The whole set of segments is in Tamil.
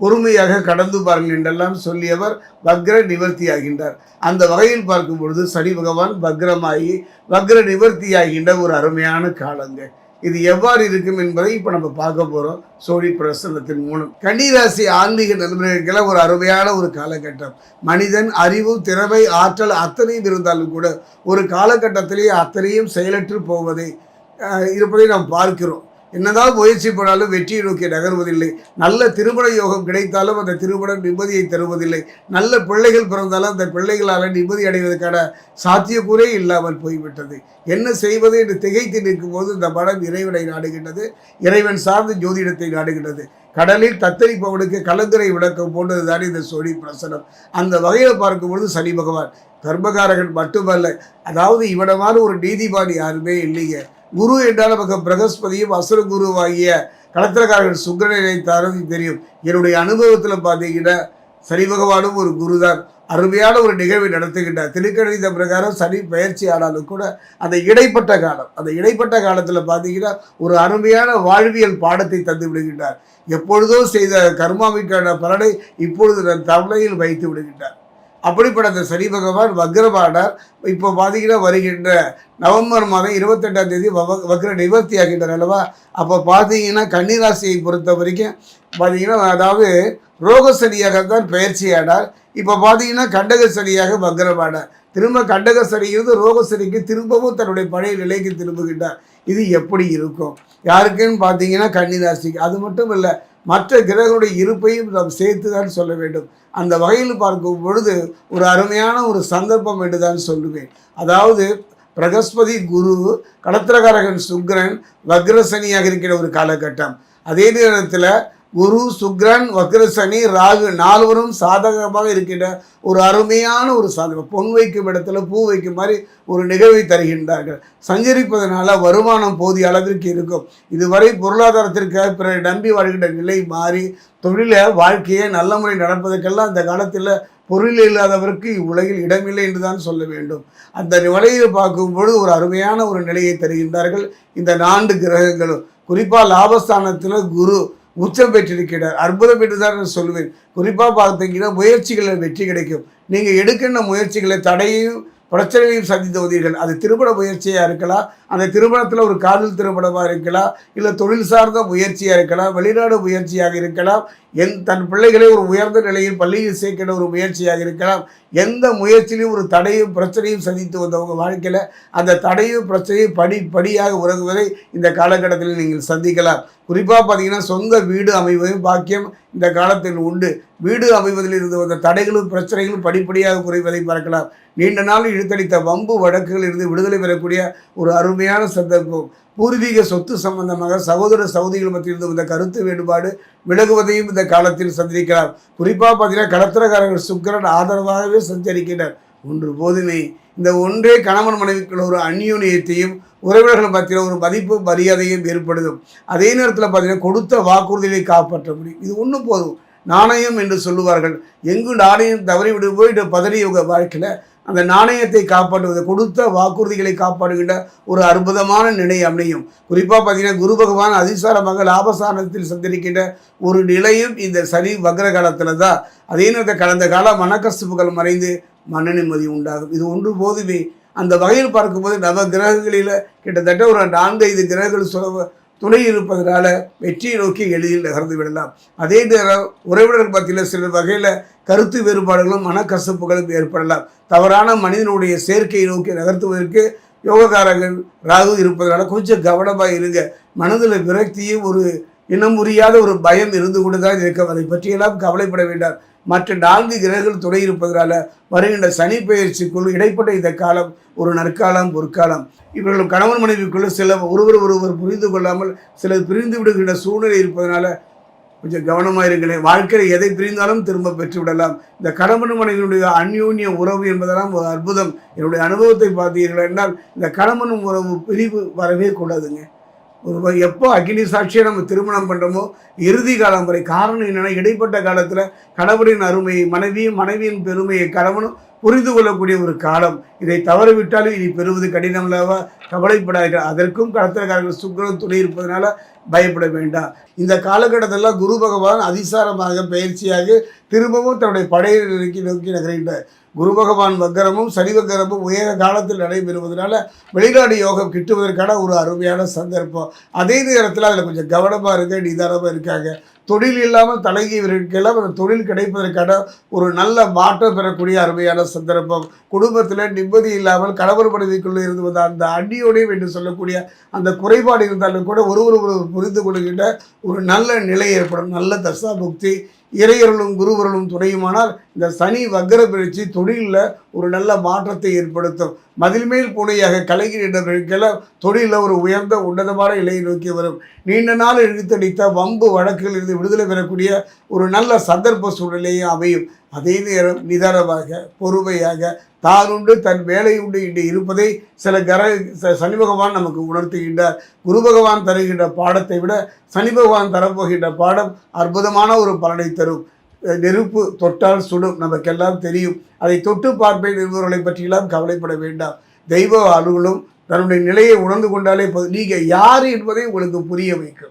பொறுமையாக கடந்து பாருங்கள் என்றெல்லாம் சொல்லியவர் வக்ர நிவர்த்தி ஆகின்றார் அந்த வகையில் பார்க்கும் பொழுது சனி பகவான் வக்ரமாகி வக்ர நிவர்த்தி ஆகின்ற ஒரு அருமையான காலங்க. இது எவ்வாறு இருக்கும் என்பதை இப்போ நம்ம பார்க்க போகிறோம் சோழி பிரசனத்தின் மூலம். கன்னிராசி ஆன்மீக நண்பர்களுக்கெல்லாம் ஒரு அருமையான ஒரு காலகட்டம். மனிதன் அறிவு திறமை ஆற்றல் அத்தனையும் இருந்தாலும் கூட ஒரு காலகட்டத்திலேயே அத்தனையும் செயலற்று போவதை இருப்பதை நாம் பார்க்கிறோம். என்னதான் முயற்சி பண்ணாலும் வெற்றியை நோக்கி நகர்வதில்லை. நல்ல திருமண யோகம் கிடைத்தாலும் அந்த திருமணம் நிம்மதியை தருவதில்லை. நல்ல பிள்ளைகள் பிறந்தாலும் அந்த பிள்ளைகளால் நிம்மதி அடைவதற்கான சாத்தியக்கூறே இல்லாமல் போய்விட்டது. என்ன செய்வது என்று திகைத்து நிற்கும் போது இந்த மனம் இறைவனை நாடுகின்றது. இறைவன் சார்ந்த ஜோதிடத்தை நாடுகின்றது. கடலில் தத்தளிப்பவனுக்கு கலந்துரை விளக்கம் போன்றதுதான் இந்த சோழி பிரசனம். அந்த வகையில் பார்க்கும்பொழுது சனி பகவான் கர்மகாரகன் மட்டுமல்ல அதாவது இவனமான ஒரு நீதிபான் யாருமே இல்லைங்க குரு என்றால் நமக்கு பிரகஸ்பதியும் அசுர குருவாகிய கலத்திரக்காரர்கள் சுக்கரனை தரது தெரியும். என்னுடைய அனுபவத்தில் பார்த்தீங்கன்னா சனி பகவானும் ஒரு குருதான். அருமையான ஒரு நிகழ்வை நடத்துகின்றார். திருக்கணித பிரகாரம் சனி பயிற்சி ஆனாலும் கூட அந்த இடைப்பட்ட காலம் அந்த இடைப்பட்ட காலத்தில் பார்த்தீங்கன்னா ஒரு அருமையான வாழ்வியல் பாடத்தை தந்து விடுகின்றார். எப்பொழுதோ செய்த கர்மாவிற்கான பலனை இப்பொழுது நான் தமிழையில் வைத்து விடுகின்றார். அப்படிப்பட்ட அந்த சனி பகவான் வக்ரமானார் இப்போ பார்த்தீங்கன்னா வருகின்ற நவம்பர் மாதம் இருபத்தெட்டாம் தேதி வக்ர நிவர்த்தி ஆகின்றார் அல்லவா? அப்போ பார்த்தீங்கன்னா கன்னிராசியை பொறுத்த வரைக்கும் பார்த்தீங்கன்னா அதாவது ரோக சனியாகத்தான் பயிற்சியானார். இப்போ பார்த்தீங்கன்னா கண்டக சனியாக வக்ரமானார் திரும்ப கண்டக சனியிலிருந்து ரோக சனிக்கு திரும்பவும் தன்னுடைய பழைய நிலைக்கு திரும்புகின்றார். இது எப்படி இருக்கும்? யாருக்குன்னு பார்த்தீங்கன்னா கன்னிராசிக்கு. அது மட்டும் இல்லை மற்ற கிரகங்களுடைய இருப்பையும் நாம் சேர்த்து தான் சொல்ல வேண்டும். அந்த வகையில் பார்க்கும் பொழுது ஒரு அருமையான ஒரு சந்தர்ப்பம் என்று தான் சொல்லுவேன். அதாவது பிரகஸ்பதி குரு கடத்திரகாரகன் சுக்கிரன் வக்ரசனியாக இருக்கிற ஒரு காலகட்டம். அதே நேரத்தில் குரு சுக்ரன் வக்ரசனி ராகு நால்வரும் சாதகமாக இருக்கின்ற ஒரு அருமையான ஒரு சாதகம். பொன் வைக்கும் இடத்துல பூ வைக்கும் மாதிரி ஒரு நிகழ்வை தருகின்றார்கள். சஞ்சரிப்பதனால வருமானம் போதிய அளவிற்கு இருக்கும். இதுவரை பொருளாதாரத்திற்காக பிறர் நம்பி வாழ்கின்ற நிலை மாறி தொழிலை வாழ்க்கையை நல்ல முறை நடப்பதற்கெல்லாம் அந்த காலத்தில் பொருள் இல்லாதவருக்கு இவ்வுலகில் இடமில்லை என்று தான் சொல்ல வேண்டும். அந்த நிலையில் பார்க்கும்பொழுது ஒரு அருமையான ஒரு நிலையை தருகின்றார்கள் இந்த நான்கு கிரகங்களும். குறிப்பாக லாபஸ்தானத்தில் குரு உச்சம் பெற்றிருக்கிறார். அற்புதம் பெற்றுதான் நான் சொல்லுவேன். குறிப்பாக பார்த்தீங்கன்னா முயற்சிகளில் வெற்றி கிடைக்கும். நீங்கள் எடுக்கின்ற முயற்சிகளை தடையையும் பிரச்சனையும் சந்தித்து வந்தீர்கள். அது திருமண முயற்சியாக இருக்கலாம் அந்த திருமணத்தில் ஒரு காதல் திருமணமாக இருக்கலாம் இல்லை தொழில் சார்ந்த முயற்சியாக இருக்கலாம் வெளிநாடு முயற்சியாக இருக்கலாம் என் தன் பிள்ளைகளை ஒரு உயர்ந்த நிலையில் பள்ளியில் சேர்க்கிற ஒரு முயற்சியாக இருக்கலாம் எந்த முயற்சியிலையும் ஒரு தடையும் பிரச்சனையும் சந்தித்து வந்தவங்க வாழ்க்கையில் அந்த தடையும் பிரச்சனையும் படி படியாக உறங்குவதை இந்த காலகட்டத்தில் நீங்கள் சந்திக்கலாம். குறிப்பாக பார்த்தீங்கன்னா சொந்த வீடு அமைவதும் பாக்கியம் இந்த காலத்தில் உண்டு. வீடு அமைவதில் இருந்து வந்த தடைகளும் பிரச்சனைகளும் படிப்படியாக குறைவதை பார்க்கலாம் நீண்ட நாள் இழுத்தடித்த வம்பு வழக்குகள் இருந்து விடுதலை பெறக்கூடிய ஒரு அருமையான சந்தர்ப்பம். பூர்வீக சொத்து சம்பந்தமாக சகோதர சகோதரிகள் மத்தியிலிருந்து வந்த கருத்து வேறுபாடு விலகுவதையும் இந்த காலத்தில் சந்திக்கலாம். குறிப்பாக பார்த்தீங்கன்னா கடத்திரக்காரர்கள் சுக்கரன் ஆதரவாகவே சஞ்சரிக்கின்றனர் ஒன்று போதுமே இந்த ஒன்றே கணவன் மனைவிக்குள்ள ஒரு அந்யூனியத்தையும் உறவினர்கள் மத்தியில் ஒரு மதிப்பு மரியாதையும் ஏற்படுதும். அதே நேரத்தில் பார்த்தீங்கன்னா கொடுத்த வாக்குறுதிகளை காப்பாற்ற முடியும். இது ஒன்று போதும். நாணயம் என்று சொல்லுவார்கள். எங்கு நாணயம் தவறி விடு போயிட்டு பதறி உங்கள் வாழ்க்கையில் அந்த நாணயத்தை காப்பாற்றுவது கொடுத்த வாக்குறுதிகளை காப்பாற்றுகின்ற ஒரு அற்புதமான நிலை அமையும். குறிப்பாக பார்த்தீங்கன்னா குரு பகவான் அதிசாரமாக லாபசாரத்தில் சந்திருக்கின்ற ஒரு நிலையும் இந்த சனி வக்ர காலத்தில் தான் அதே நேரத்தில் கடந்த கால மனக்கசுப்புகள் மறைந்து மன நிம்மதி உண்டாகும். இது ஒன்று போதுமே. அந்த வகையில் பார்க்கும்போது நவ கிரகங்களில் கிட்டத்தட்ட ஒரு நான்கு ஐந்து கிரகங்கள் சுலப துணை இருப்பதனால வெற்றியை நோக்கி எளிதில் நகர்ந்து விடலாம். அதே நேரம் உறவினர்கள் பற்றியில் சில வகையில் கருத்து வேறுபாடுகளும் மனக்கசப்புகளும் ஏற்படலாம். தவறான மனிதனுடைய சேர்க்கையை நோக்கி நகர்த்துவதற்கு யோகக்காரர்கள் ராகு இருப்பதனால கொஞ்சம் கவனமாக இருங்க. மனதில் விரக்தியும் ஒரு இனம் முறியாத ஒரு பயம் இருந்து கொண்டு தான் இருக்க அதை பற்றியெல்லாம் கவலைப்பட வேண்டாம். மற்ற நான்கு கிரகங்கள் துணை இருப்பதனால வருகின்ற சனி பயிற்சிக்குள் இடைப்பட்ட இந்த காலம் ஒரு நற்காலம் பொற்காலம். இவர்கள் கணவன் மனைவிக்குள்ள சில ஒருவர் ஒருவர் புரிந்து கொள்ளாமல் சிலர் பிரிந்து விடுகின்ற சூழ்நிலை இருப்பதனால கொஞ்சம் கவனமாக இருங்களேன். வாழ்க்கையில் எதை பிரிந்தாலும் திரும்ப பெற்று விடலாம். இந்த கணவன் மனைவியினுடைய அந்யூன்ய உறவு என்பதெல்லாம் ஒரு அற்புதம். என்னுடைய அனுபவத்தை பார்த்தீர்கள் என்றால் இந்த கணவன் உறவு பிரிவு வரவே கூடாதுங்க. ஒரு எப்போ அக்னி சாட்சியை நம்ம திருமணம் பண்ணுறோமோ இறுதி காலம் வரை காரணம் என்னென்னா இடைப்பட்ட காலத்தில் கணவரின் அருமையை மனைவியும் மனைவியின் பெருமையை கணவனும் புரிந்து கொள்ளக்கூடிய ஒரு காலம். இதை தவறவிட்டாலும் இனி பெறுவது கடினம் அல்லவா? கவலைப்படாதீர்கள். அதற்கும் கடத்தல்காரர்கள் சுக்கரன் துணை இருப்பதனால பயப்பட வேண்டாம். இந்த காலகட்டத்தில் குரு பகவான் அதிசாரமாக பயிற்சியாக திரும்பவும் தன்னுடைய படையை நோக்கி நோக்கி நகர்கின்றார். குரு பகவான் வக்கரமும் சனி வக்கரமும் உயர காலத்தில் நடைபெறுவதனால வெளிநாடு யோகம் கிட்டுவதற்கான ஒரு அருமையான சந்தர்ப்பம். அதே நேரத்தில் அதில் கொஞ்சம் கவனமாக இருக்க நிதானமாக இருக்காங்க. தொழில் இல்லாமல் தலைகியவர்களுக்கெல்லாம் அந்த தொழில் கிடைப்பதற்கான ஒரு நல்ல மாற்றம் பெறக்கூடிய அருமையான சந்தர்ப்பம். குடும்பத்தில் நிம்மதி இல்லாமல் கணவர் மனைவிக்குள்ளே இருந்து வந்த அந்த அடியோடையும் என்று சொல்லக்கூடிய அந்த குறைபாடு இருந்தாலும் கூட ஒருவர் ஒருவர் புரிந்து கொள்கின்ற ஒரு நல்ல நிலை ஏற்படும். நல்ல தசா புக்தி இறையர்களும் குருவர்களும் துணையுமானால் இந்த சனி வக்கர பிரிச்சு தொழிலில் ஒரு நல்ல மாற்றத்தை ஏற்படுத்தும். மதில் மேல் பூனையாக கலைஞர்களுக்கெல்லாம் தொழிலில் ஒரு உயர்ந்த உன்னதமான நிலையை நோக்கி வரும். நீண்ட நாள் இழுத்தடித்த வம்பு வழக்கில் இருந்து விடுதலை பெறக்கூடிய ஒரு நல்ல சந்தர்ப்ப சூழ்நிலையும் அமையும். அதே நேரம் நிதானமாக பொறுமையாக தானுண்டு தன் வேலை உண்டு இன்று இருப்பதை சில கர ச- சனி பகவான் நமக்கு உணர்த்துகின்றார். குரு பகவான் தருகின்ற பாடத்தை விட சனி பகவான் தரப்போகின்ற பாடம் அற்புதமான ஒரு பலனை தரும். நெருப்பு தொட்டால் சுடும் நமக்கெல்லாம் தெரியும். அதை தொட்டு பார்ப்பேன் என்பவர்களை பற்றியெல்லாம் கவலைப்பட வேண்டாம். தெய்வ அலுவலும் தன்னுடைய நிலையை உணர்ந்து கொண்டாலே நீங்கள் யார் என்பதை உங்களுக்கு புரிய வைக்கும்.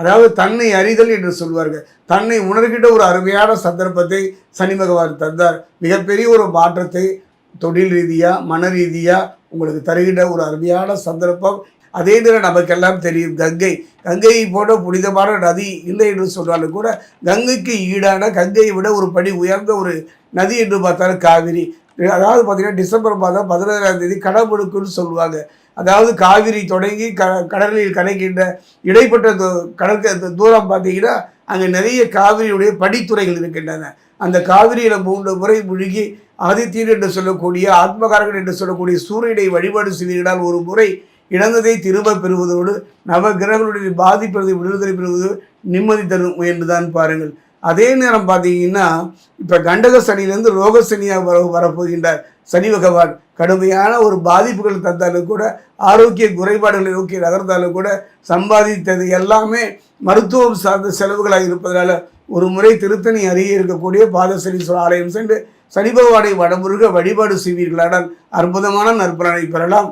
அதாவது தன்னை அறிதல் என்று சொல்வார்கள். தன்னை உணர்கின்ற ஒரு அருமையான சந்தர்ப்பத்தை சனி பகவான் தந்தார். மிகப்பெரிய ஒரு மாற்றத்தை தொழில் ரீதியாக மன ரீதியாக உங்களுக்கு தருகின்ற ஒரு அருமையான சந்தர்ப்பம். அதே நேரம் நமக்கெல்லாம் தெரியும் கங்கை. கங்கையை போன்ற புனிதமான நதி இல்லை என்று சொன்னாலும் கூட கங்கைக்கு ஈடான கங்கையை விட ஒரு படி உயர்ந்த ஒரு நதி என்று பார்த்தாலும் காவிரி. அதாவது பார்த்தீங்கன்னா டிசம்பர் மாதம் பதினேழாம் தேதி கடவுளுக்குன்னு சொல்லுவாங்க. அதாவது காவிரி தொடங்கி க கடலில் கரைக்கின்ற இடைப்பட்ட கடற்க தூரம் பார்த்தீங்கன்னா அங்கே நிறைய காவிரியுடைய படித்துறைகள் இருக்கின்றன. அந்த காவிரியில் மூன்று முறை முழுகி ஆதித்யன் என்று சொல்லக்கூடிய ஆத்மகாரகன் என்று சொல்லக்கூடிய சூரியனை வழிபாடு செய்வீர்களால் ஒரு முறை இழந்ததை திரும்ப பெறுவதோடு நவ கிரகங்களுடைய பாதிப்பதை விடுதலை பெறுவது நிம்மதி தரும் என்றுதான் பாருங்கள். அதே நேரம் பார்த்தீங்கன்னா இப்போ கண்டக சனியிலேருந்து ரோக சனியாக வர வரப்போகின்றார் சனி பகவான். கடுமையான ஒரு பாதிப்புகள் தந்தாலும் கூட ஆரோக்கிய குறைபாடுகளை நோக்கி நகர்ந்தாலும் கூட சம்பாதித்தது எல்லாமே மருத்துவம் சார்ந்த செலவுகளாக இருப்பதனால ஒரு முறை திருத்தணி அருகே இருக்கக்கூடிய பாதசனீஸ்வரர் ஆலயம் சென்று சனி பகவானை வடமுருக வழிபாடு செய்வீர்களானால் அற்புதமான நற்பலனை பெறலாம்.